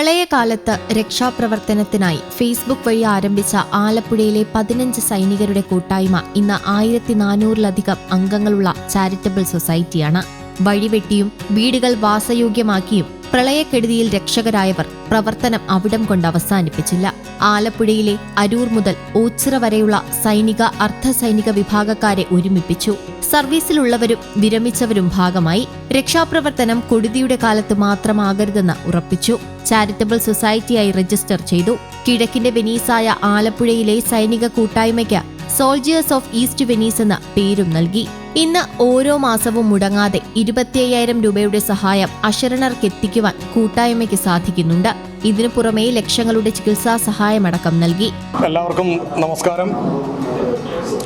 പ്രളയകാലത്ത് രക്ഷാപ്രവർത്തനത്തിനായി ഫേസ്ബുക്ക് വഴി ആരംഭിച്ച ആലപ്പുഴയിലെ പതിനഞ്ച് സൈനികരുടെ കൂട്ടായ്മ ഇന്ന് ആയിരത്തി നാനൂറിലധികം അംഗങ്ങളുള്ള ചാരിറ്റബിൾ സൊസൈറ്റിയാണ്. വഴിവെട്ടിയും വീടുകൾ വാസയോഗ്യമാക്കിയും പ്രളയക്കെടുതിയിൽ രക്ഷകരായവർ പ്രവർത്തനം അവിടം കൊണ്ട് അവസാനിപ്പിച്ചില്ല. ആലപ്പുഴയിലെ അരൂർ മുതൽ ഓച്ചിറ വരെയുള്ള സൈനിക അർദ്ധസൈനിക വിഭാഗക്കാരെ ഒരുമിപ്പിച്ചു. സർവീസിലുള്ളവരും വിരമിച്ചവരും ഭാഗമായി രക്ഷാപ്രവർത്തനം കൊടുതിയുടെ കാലത്ത് മാത്രമാകരുതെന്ന് ഉറപ്പിച്ചു. ചാരിറ്റബിൾ സൊസൈറ്റിയായി രജിസ്റ്റർ ചെയ്തു. കിഴക്കിന്റെ വെനീസായ ആലപ്പുഴയിലെ സൈനിക കൂട്ടായ്മയ്ക്ക് സോൾജിയേഴ്സ് ഓഫ് ഈസ്റ്റ് വെനീസ് എന്ന പേരും നൽകി. ഇന്ന് ഓരോ മാസവും മുടങ്ങാതെ ഇരുപത്തിയ്യായിരം രൂപയുടെ സഹായം അശരണർക്ക് എത്തിക്കുവാൻ കൂട്ടായ്മയ്ക്ക് സാധിക്കുന്നുണ്ട്. ഇതിനു പുറമെ ലക്ഷങ്ങളുടെ ചികിത്സാ സഹായമടക്കം നൽകി. എല്ലാവർക്കും നമസ്കാരം.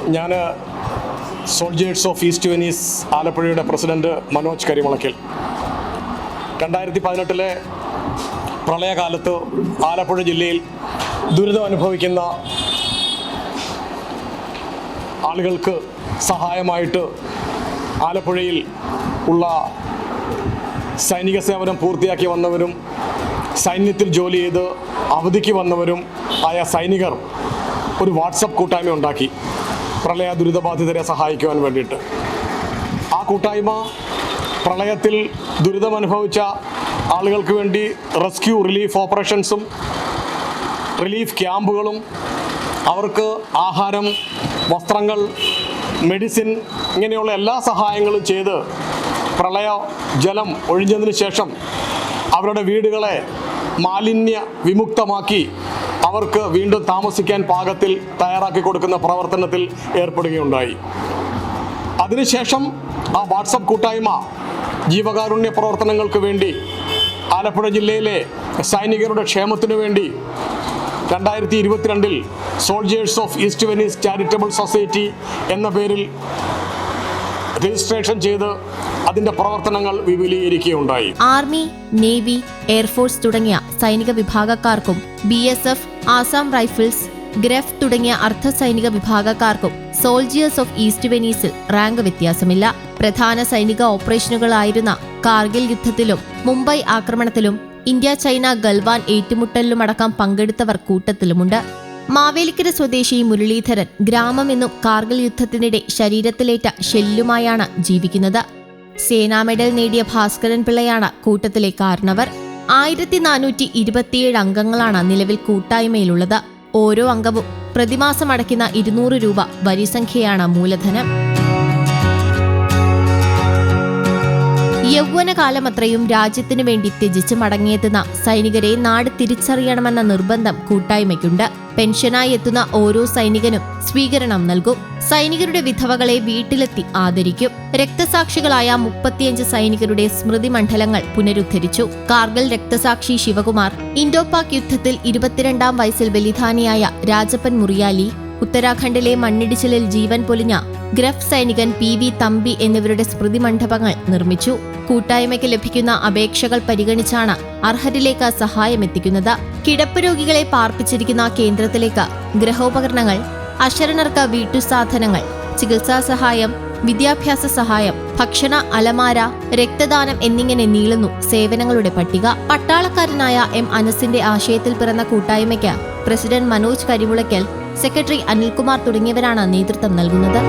ഞാൻ സോൾജേഴ്സ് ഓഫ് ഈസ്റ്റ് വെനീസ് ആലപ്പുഴയുടെ പ്രസിഡന്റ് മനോജ് കരിമുളക്കിൽ രണ്ടായിരത്തി പതിനെട്ടിലെ പ്രളയകാലത്ത് ആലപ്പുഴ ജില്ലയിൽ ദുരിതം അനുഭവിക്കുന്ന ആളുകൾക്ക് സഹായമായിട്ട് ആലപ്പുഴയിൽ ഉള്ള സൈനിക സേവനം പൂർത്തിയാക്കി വന്നവരും സൈന്യത്തിൽ ജോലി ചെയ്ത് അവധിക്ക് വന്നവരും ആയ സൈനികർ ഒരു വാട്സപ്പ് കൂട്ടായ്മ ഉണ്ടാക്കി. പ്രളയ ദുരിതബാധിതരെ സഹായിക്കുവാൻ വേണ്ടിയിട്ട്. ആ കൂട്ടായ്മ പ്രളയത്തിൽ ദുരിതമനുഭവിച്ച ആളുകൾക്ക് വേണ്ടി റെസ്ക്യൂ റിലീഫ് ഓപ്പറേഷൻസും റിലീഫ് ക്യാമ്പുകളും അവർക്ക് ആഹാരം വസ്ത്രങ്ങൾ മെഡിസിൻ ഇങ്ങനെയുള്ള എല്ലാ സഹായങ്ങളും ചെയ്ത് പ്രളയ ജലം ഒഴിഞ്ഞതിന് ശേഷം അവരുടെ വീടുകളെ മാലിന്യ വിമുക്തമാക്കി അവർക്ക് വീണ്ടും താമസിക്കാൻ പാകത്തിൽ തയ്യാറാക്കി കൊടുക്കുന്ന പ്രവർത്തനത്തിൽ ഏർപ്പെടുകയുണ്ടായി. അതിനുശേഷം ആ വാട്സപ്പ് കൂട്ടായ്മ ജീവകാരുണ്യ പ്രവർത്തനങ്ങൾക്ക് വേണ്ടി ആലപ്പുഴ ജില്ലയിലെ സൈനികരുടെ ക്ഷേമത്തിനു വേണ്ടി രണ്ടായിരത്തി ഇരുപത്തിരണ്ടിൽ soldiers of East Venice charitable society എന്ന പേരിൽ രജിസ്ട്രേഷൻ ചെയ്ത് അതിന്റെ പ്രവർത്തനങ്ങൾ വിപുലീകരിക്കുകയുണ്ടായി. ആർമി നേവി എയർഫോഴ്സ് തുടങ്ങിയ സൈനിക വിഭാഗക്കാർക്കും B S F Assam rifles ഗ്രഫ് തുടങ്ങിയ അർദ്ധ സൈനിക വിഭാഗക്കാർക്കും സോൾജിയേഴ്സ് ഓഫ് ഈസ്റ്റ് വെനീസിൽ റാങ്ക് വ്യത്യാസമില്ല. പ്രധാന സൈനിക ഓപ്പറേഷനുകളായിരുന്ന കാർഗിൽ യുദ്ധത്തിലും മുംബൈ ആക്രമണത്തിലും ഇന്ത്യ ചൈന ഗൽവാൻ ഏറ്റുമുട്ടലിലുമടക്കം പങ്കെടുത്തവർ കൂട്ടത്തിലുമുണ്ട്. മാവേലിക്കര സ്വദേശി മുരളീധരൻ ഗ്രാമം എന്നും കാർഗിൽ യുദ്ധത്തിനിടെ ശരീരത്തിലേറ്റ ഷെല്ലുമായാണ് ജീവിക്കുന്നത്. സേനാ മെഡൽ നേടിയ ഭാസ്കരൻ പിള്ളയാണ് കൂട്ടത്തിലെ കാരണവർ. ആയിരത്തി നാനൂറ്റി ഇരുപത്തിയേഴ് അംഗങ്ങളാണ് നിലവിൽ കൂട്ടായ്മയിലുള്ളത്. ഓരോ അംഗവും പ്രതിമാസം അടയ്ക്കുന്ന ഇരുന്നൂറ് രൂപ വരിസംഖ്യയാണ് മൂലധനം. യൗവനകാലമത്രയും രാജ്യത്തിനു വേണ്ടി ത്യജിച്ച് മടങ്ങിയെത്തുന്ന സൈനികരെ നാട് തിരിച്ചറിയണമെന്ന നിർബന്ധം കൂട്ടായ്മയ്ക്കുണ്ട്. പെൻഷനായി എത്തുന്ന ഓരോ സൈനികനും സ്വീകരണം നൽകും. സൈനികരുടെ വിധവകളെ വീട്ടിലെത്തി ആദരിക്കും. രക്തസാക്ഷികളായ മുപ്പത്തിയഞ്ച് സൈനികരുടെ സ്മൃതി മണ്ഡലങ്ങൾ പുനരുദ്ധരിച്ചു. കാർഗിൽ രക്തസാക്ഷി ശിവകുമാർ ഇൻഡോ പാക് യുദ്ധത്തിൽ ഇരുപത്തിരണ്ടാം വയസ്സിൽ ബലിധാനിയായ രാജപ്പൻ മുറിയാലി ഉത്തരാഖണ്ഡിലെ മണ്ണിടിച്ചിലിൽ ജീവൻ പൊലിഞ്ഞ ഗ്രഫ് സൈനികൻ പി വി തമ്പി എന്നിവരുടെ സ്മൃതി മണ്ഡപങ്ങൾ നിർമ്മിച്ചു. കൂട്ടായ്മയ്ക്ക് ലഭിക്കുന്ന അപേക്ഷകൾ പരിഗണിച്ചാണ് അർഹരിലേക്ക് സഹായമെത്തിക്കുന്നത്. കിടപ്പ് രോഗികളെ പാർപ്പിച്ചിരിക്കുന്ന കേന്ദ്രത്തിലേക്ക് ഗ്രഹോപകരണങ്ങൾ അശരണർക്ക് വീട്ടുസാധനങ്ങൾ ചികിത്സാ സഹായം വിദ്യാഭ്യാസ സഹായം ഭക്ഷണ അലമാര രക്തദാനം എന്നിങ്ങനെ നീളുന്നു സേവനങ്ങളുടെ പട്ടിക. പട്ടാളക്കാരനായ എം അനസിന്റെ ആശയത്തിൽ പിറന്ന കൂട്ടായ്മയ്ക്ക് പ്രസിഡന്റ് മനോജ് കരിമുളയ്ക്കൽ സെക്രട്ടറി അനിൽകുമാർ തുടങ്ങിയവരാണ് നേതൃത്വം നൽകുന്നത്.